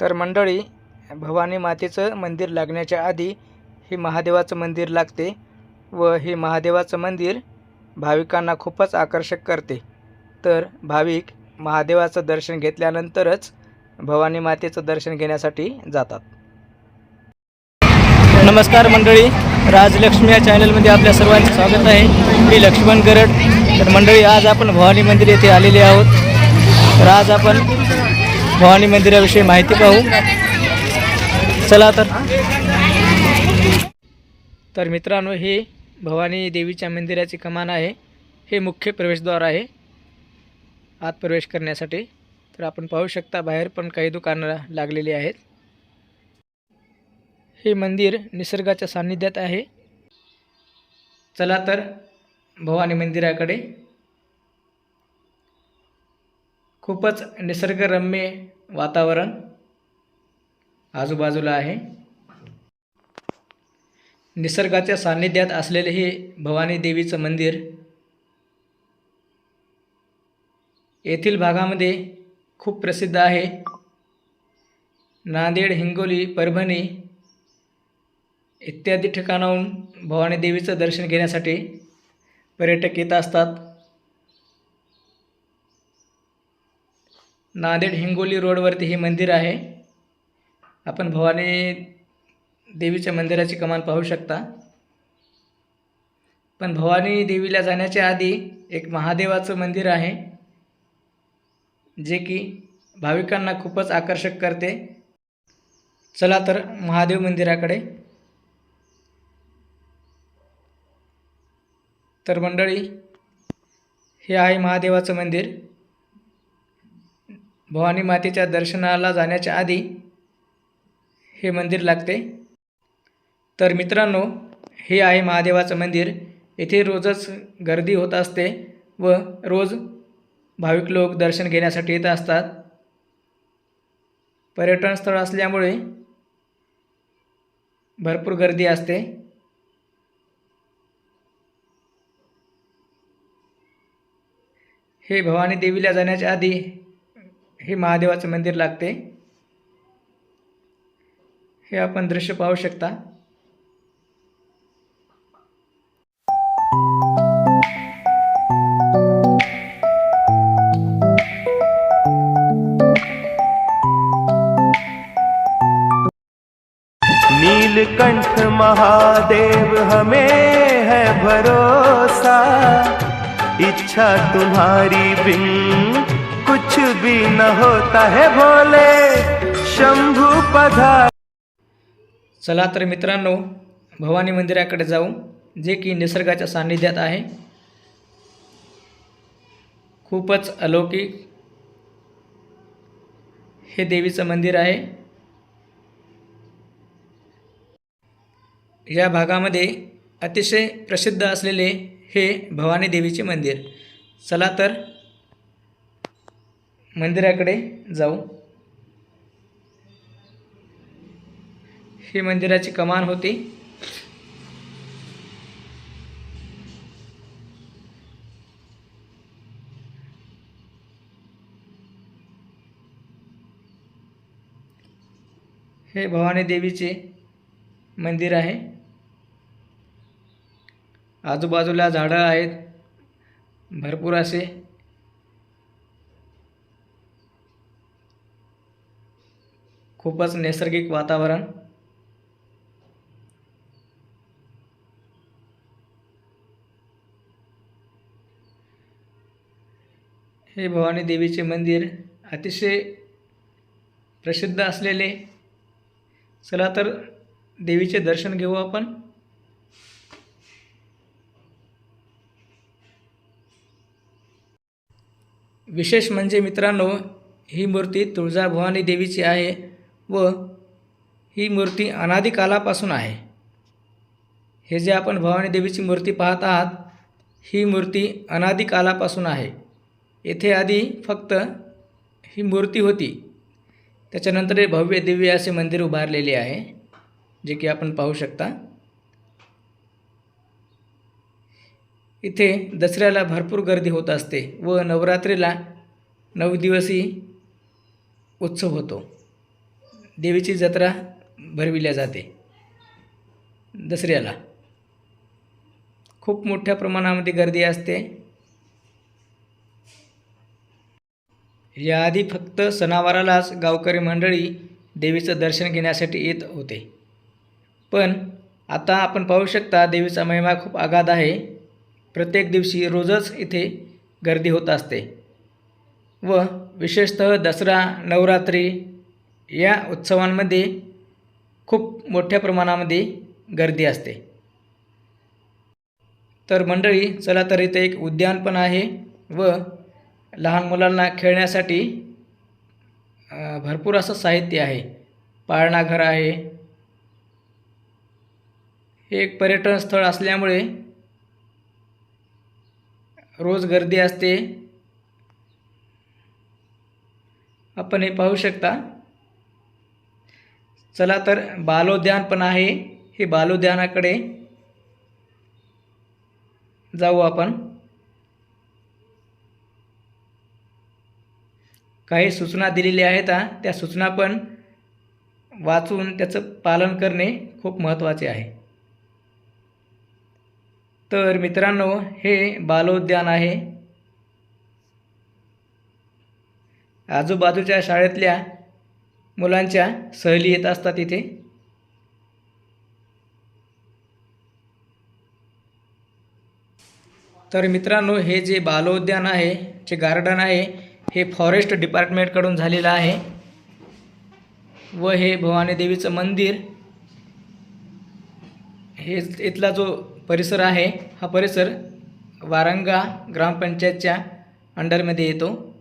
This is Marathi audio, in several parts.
तर मंडळी भवानी मातेचं मंदिर लागण्याच्या आधी हे महादेवाचं मंदिर लागते व हे महादेवाचं मंदिर भाविकांना खूपच आकर्षक करते. तर भाविक महादेवाचं दर्शन घेतल्यानंतरच भवानी मातेचं दर्शन घेण्यासाठी जातात. नमस्कार मंडळी राजलक्ष्मी या चॅनलमध्ये आपल्या सर्वांचे स्वागत आहे. मी लक्ष्मण गरड. तर मंडळी आज आपण भवानी मंदिर येथे आलेले आहोत. तर आज आपण भवानी मंदिराविषयी माहिती पाहू. चला तर. तर मित्रांनो हे भवानी देवीच्या मंदिराची कमान आहे. हे मुख्य प्रवेशद्वार आहे. आत प्रवेश करण्यासाठी. तर आपण पाहू शकता बाहेर पण काही दुकानं लागलेली आहेत. हे मंदिर निसर्गाच्या सान्निध्यात आहे. चला तर भवानी मंदिराकडे खूपच निसर्गरम्य वातावरण आजूबाजूला आहे. निसर्गाच्या सान्निध्यात असलेले हे भवानी देवीचं मंदिर येथील भागामध्ये खूप प्रसिद्ध आहे. नांदेड हिंगोली परभणी इत्यादी ठिकाणाहून भवानी देवीचं दर्शन घेण्यासाठी पर्यटक येत असतात. नांदेड हिंगोली रोडवरती हे मंदिर आहे. आपण भवानी देवीच्या मंदिराची कमान पाहू शकता. पण भवानी देवीला जाण्याच्या आधी एक महादेवाचं मंदिर आहे जे की भाविकांना खूपच आकर्षक करते. चला तर महादेव मंदिराकडे. तर मंडळी हे आहे महादेवाचं मंदिर. भवानी मातेच्या दर्शनाला जाण्याच्या आधी हे मंदिर लागते. तर मित्रांनो हे आहे महादेवाचं मंदिर. येथे रोजच गर्दी होत असते व रोज भाविक लोक दर्शन घेण्यासाठी येत असतात. पर्यटन स्थळ असल्यामुळे भरपूर गर्दी असते. हे भवानी देवीला जाण्याच्या आधी हे महादेवाचं मंदिर लागते. हे आपण दृश्य पाहू शकता. नीलकंठ महादेव हमें है भरोसा। इच्छा तुम्हारी बिन कुछ भी न होता है भोले शंभू पधार चला तर मित्रांनो भवानी मंदिराकडे जाऊ जे की निसर्गाच्या सान्निध्यात आहे. खूपच अलौकिक हे देवीचं मंदिर आहे. या भागामध्ये अतिशय प्रसिद्ध असलेले हे भवानी देवीचे मंदिर. चला तर मंदिराकडे जाऊ. ही मंदिराची कमान होती. हे भवानी देवीचे मंदिर आहे. आजूबाजूला झाडं आहेत. भरपूर असे खूपच नैसर्गिक वातावरण. हे भवानी देवीचे मंदिर अतिशय प्रसिद्ध असलेले. चला तर देवीचे दर्शन घेऊ आपण. विशेष म्हणजे मित्रांनो ही मूर्ती तुळजाभवानी देवीची आहे. व ही मूर्ती अनादिकालापासून आहे. हे जे आपण भवानी देवीची मूर्ती पाहत आहात ही मूर्ती अनादिकालापासून आहे. येथे आधी फक्त ही मूर्ती होती. त्याच्यानंतर हे भव्य दिव्य असे मंदिर उभारलेले आहे जे की आपण पाहू शकता. इथे दसऱ्याला भरपूर गर्दी होत असते व नवरात्रीला नऊ दिवसही उत्सव होतो. देवीची जत्रा भरविल्या जाते. दसऱ्याला. खूप मोठ्या प्रमाणामध्ये गर्दी असते. याआधी फक्त सणावारालाच गावकरी मंडळी देवीचं दर्शन घेण्यासाठी येत होते. पण आता आपण पाहू शकता देवीचा महिमा खूप आगाध आहे. प्रत्येक दिवशी रोजच इथे गर्दी होत असते. व विशेषतः दसरा नवरात्री या उत्सवांमध्ये खूप मोठ्या प्रमाणामध्ये गर्दी असते. तर मंडळी चला तर इथे एक उद्यान पण आहे व लहान मुलांना खेळण्यासाठी भरपूर असं साहित्य आहे. पाळणाघर आहे. हे एक पर्यटन स्थळ असल्यामुळे रोज गर्दी असते. आपण हे पाहू शकता. चला तर बालोद्यान पण आहे. हे बालोद्यानाकडे जाऊ आपण. काही सूचना दिलेल्या आहेत त्या सूचना पण वाचून त्याचं पालन करणे खूप महत्त्वाचे आहे. तर मित्रांनो हे बालोद्यान आहे. आजूबाजूच्या शाळेतल्या मुलांच्या सहली येत असतात इथे. तर मित्रांनो हे जे बालोद्यान आहे जे गार्डन आहे हे फॉरेस्ट डिपार्टमेंटकडून झालेलं आहे. व हे भवानी देवीचं मंदिर. हे इथला जो परिसर आहे हा परिसर वारंगा ग्रामपंचायतच्या अंडरमध्ये येतो.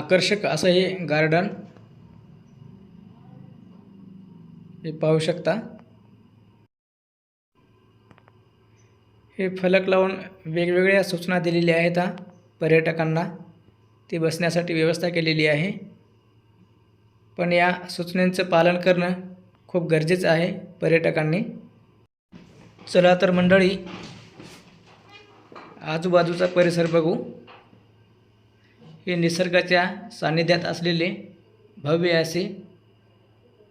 आकर्षक असं हे गार्डन हे पाहू शकता. हे फलक लावून वेगवेगळ्या सूचना दिलेल्या आहेत पर्यटकांना. ती बसण्यासाठी व्यवस्था केलेली आहे. पण या सूचनेचं पालन करणं खूप गरजेचं आहे पर्यटकांनी. चला तर मंडळी आजूबाजूचा परिसर बघू. हे निसर्गाच्या सान्निध्यात असलेले भव्य असे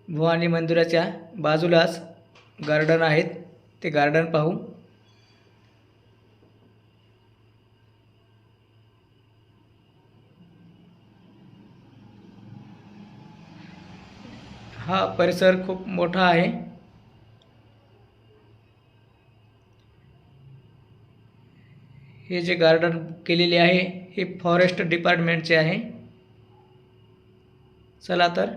भवानी मंदिराच्या बाजूलाच गार्डन आहेत. ते गार्डन पाहू हा परिसर खूप मोठा आहे. हे जे गार्डन केलेले आहे हे फॉरेस्ट डिपार्टमेंटचे आहे. चला तर.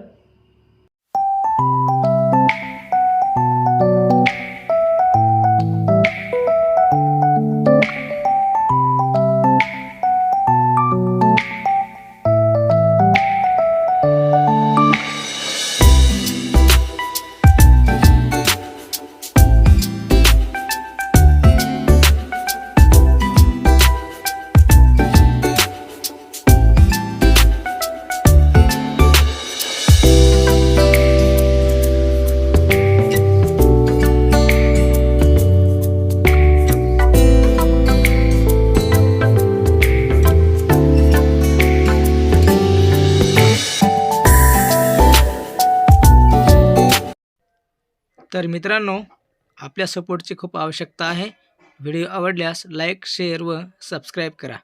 तर मित्रांनो आपल्या सपोर्टची खूप आवश्यकता आहे. व्हिडिओ आवडल्यास लाईक शेअर व सबस्क्राईब करा.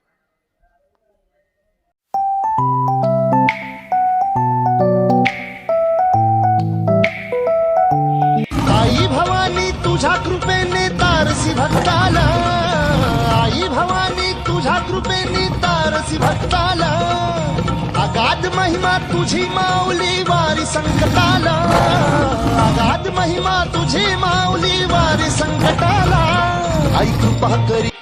आई भवानी तुझ्या कृपेने तारसी भक्ताला. आई भवानी तुझ्या कृपेने तारसी भक्ताला. अगाध महिमा तुझी माऊली वारी संकटाला. अगाध महिमा तुझी माऊली वारी संकटाला. आई कृपा करी